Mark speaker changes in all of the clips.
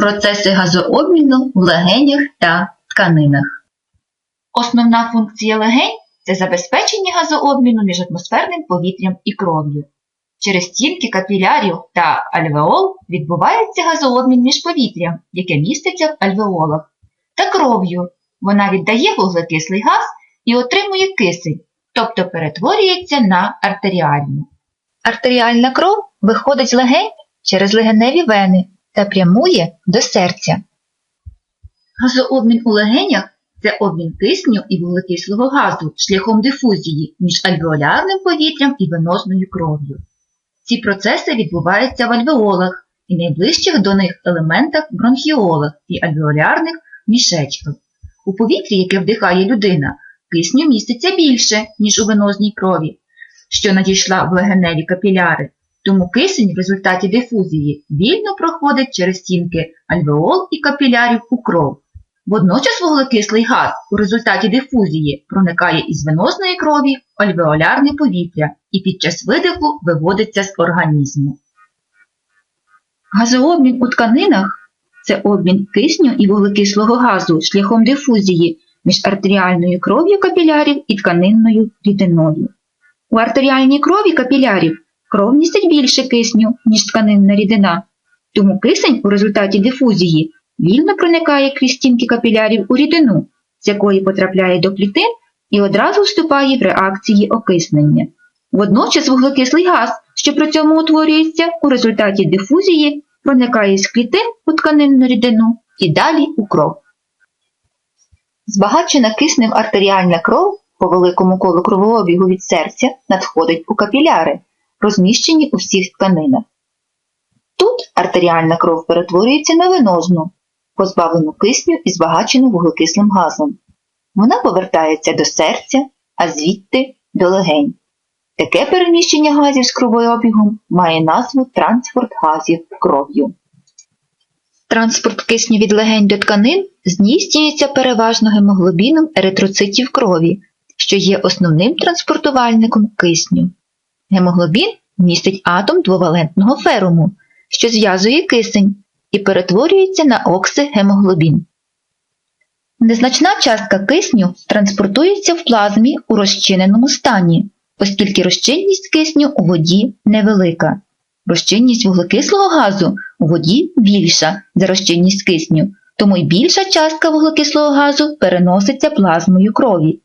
Speaker 1: Процеси газообміну в легенях та тканинах. Основна функція легень це забезпечення газообміну між атмосферним повітрям і кров'ю. Через стінки капілярів та альвеол відбувається газообмін між повітрям, яке міститься в альвеолах, та кров'ю. Вона віддає вуглекислий газ і отримує кисень, тобто перетворюється на артеріальну. Артеріальна кров виходить з легень через легеневі вени та прямує до серця. Газообмін у легенях це обмін кисню і вуглекислого газу шляхом дифузії між альвеолярним повітрям і венозною кров'ю. Ці процеси відбуваються в альвеолах і найближчих до них елементах бронхіолах і альвеолярних мішечках. У повітрі, яке вдихає людина, кисню міститься більше, ніж у венозній крові, що надійшла в легеневі капіляри, тому кисень в результаті дифузії вільно проходить через стінки альвеол і капілярів у кров. Водночас вуглекислий газ у результаті дифузії проникає із венозної крові в альвеолярне повітря і під час видиху виводиться з організму. Газообмін у тканинах це обмін кисню і вуглекислого газу шляхом дифузії між артеріальною кров'ю капілярів і тканинною рідиною. У артеріальній крові капілярів кров містить більше кисню, ніж тканинна рідина, тому кисень у результаті дифузії вільно проникає крізь стінки капілярів у рідину, з якої потрапляє до клітин і одразу вступає в реакції окиснення. Водночас вуглекислий газ, що при цьому утворюється у результаті дифузії, проникає з клітин у тканинну рідину і далі у кров. Збагачена киснем артеріальна кров по великому колу кровообігу від серця надходить у капіляри, розміщені у всіх тканинах. Тут артеріальна кров перетворюється на венозну, позбавлену кисню і збагачену вуглекислим газом. Вона повертається до серця, а звідти до легень. Таке переміщення газів з кровообігом має назву транспорт газів кров'ю. Транспорт кисню від легень до тканин здійснюється переважно гемоглобіном еритроцитів крові, що є основним транспортувальником кисню. Гемоглобін містить атом двовалентного феруму, що зв'язує кисень і перетворюється на оксигемоглобін. Незначна частка кисню транспортується в плазмі у розчиненому стані, оскільки розчинність кисню у воді невелика. Розчинність вуглекислого газу у воді більша за розчинність кисню, тому й більша частка вуглекислого газу переноситься плазмою крові.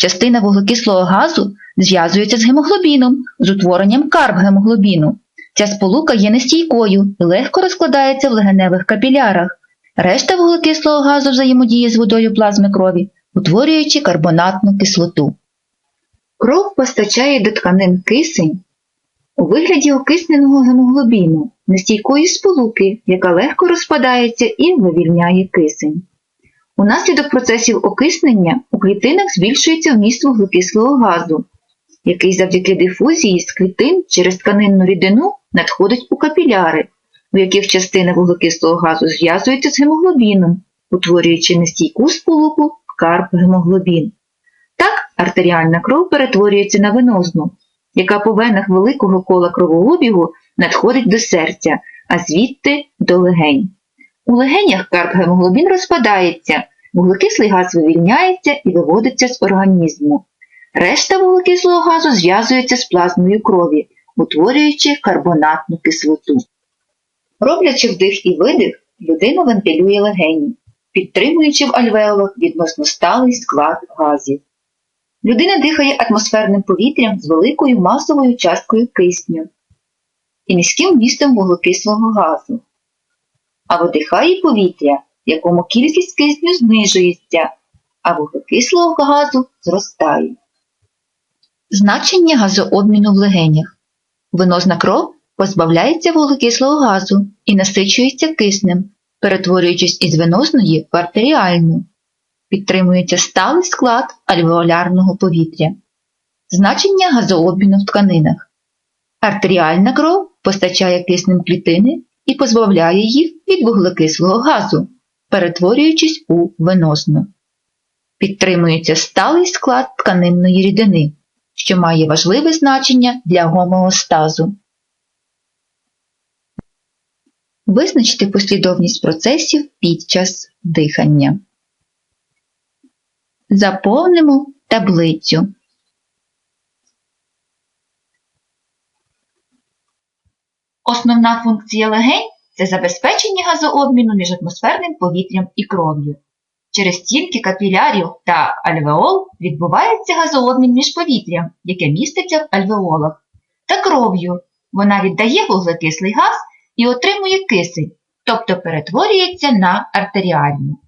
Speaker 1: Частина вуглекислого газу зв'язується з гемоглобіном з утворенням карбгемоглобіну. Ця сполука є нестійкою і легко розкладається в легеневих капілярах. Решта вуглекислого газу взаємодіє з водою плазми крові, утворюючи карбонатну кислоту. Кров постачає до тканин кисень у вигляді окисненого гемоглобіну, нестійкої сполуки, яка легко розпадається і вивільняє кисень. Унаслідок процесів окиснення у клітинах збільшується вміст вуглекислого газу, який завдяки дифузії з клітин через тканинну рідину надходить у капіляри, в яких частина вуглекислого газу зв'язується з гемоглобіном, утворюючи нестійку сполуку карбгемоглобін. Так артеріальна кров перетворюється на венозну, яка по венах великого кола кровообігу надходить до серця, а звідти до легень. У легенях карбгемоглобін розпадається, вуглекислий газ вивільняється і виводиться з організму. Решта вуглекислого газу зв'язується з плазмою крові, утворюючи карбонатну кислоту. Роблячи вдих і видих, людина вентилює легені, підтримуючи в альвеолах відносно сталий склад газів. Людина дихає атмосферним повітрям з великою масовою часткою кисню і низьким вмістом вуглекислого газу, а видихає повітря, в якому кількість кисню знижується, а вуглекислого газу зростає. Значення газообміну в легенях. Венозна кров позбавляється вуглекислого газу і насичується киснем, перетворюючись із венозної в артеріальну. Підтримується сталий склад альвеолярного повітря. Значення газообміну в тканинах. Артеріальна кров постачає киснем клітини і позбавляє їх від вуглекислого газу, перетворюючись у венозну. Підтримується сталий склад тканинної рідини, що має важливе значення для гомеостазу. Визначте послідовність процесів під час дихання. Заповнимо таблицю. Основна функція легень це забезпечення газообміну між атмосферним повітрям і кров'ю. Через стінки капілярів та альвеол відбувається газообмін між повітрям, яке міститься в альвеолах, та кров'ю. Вона віддає вуглекислий газ і отримує кисень, тобто перетворюється на артеріальну.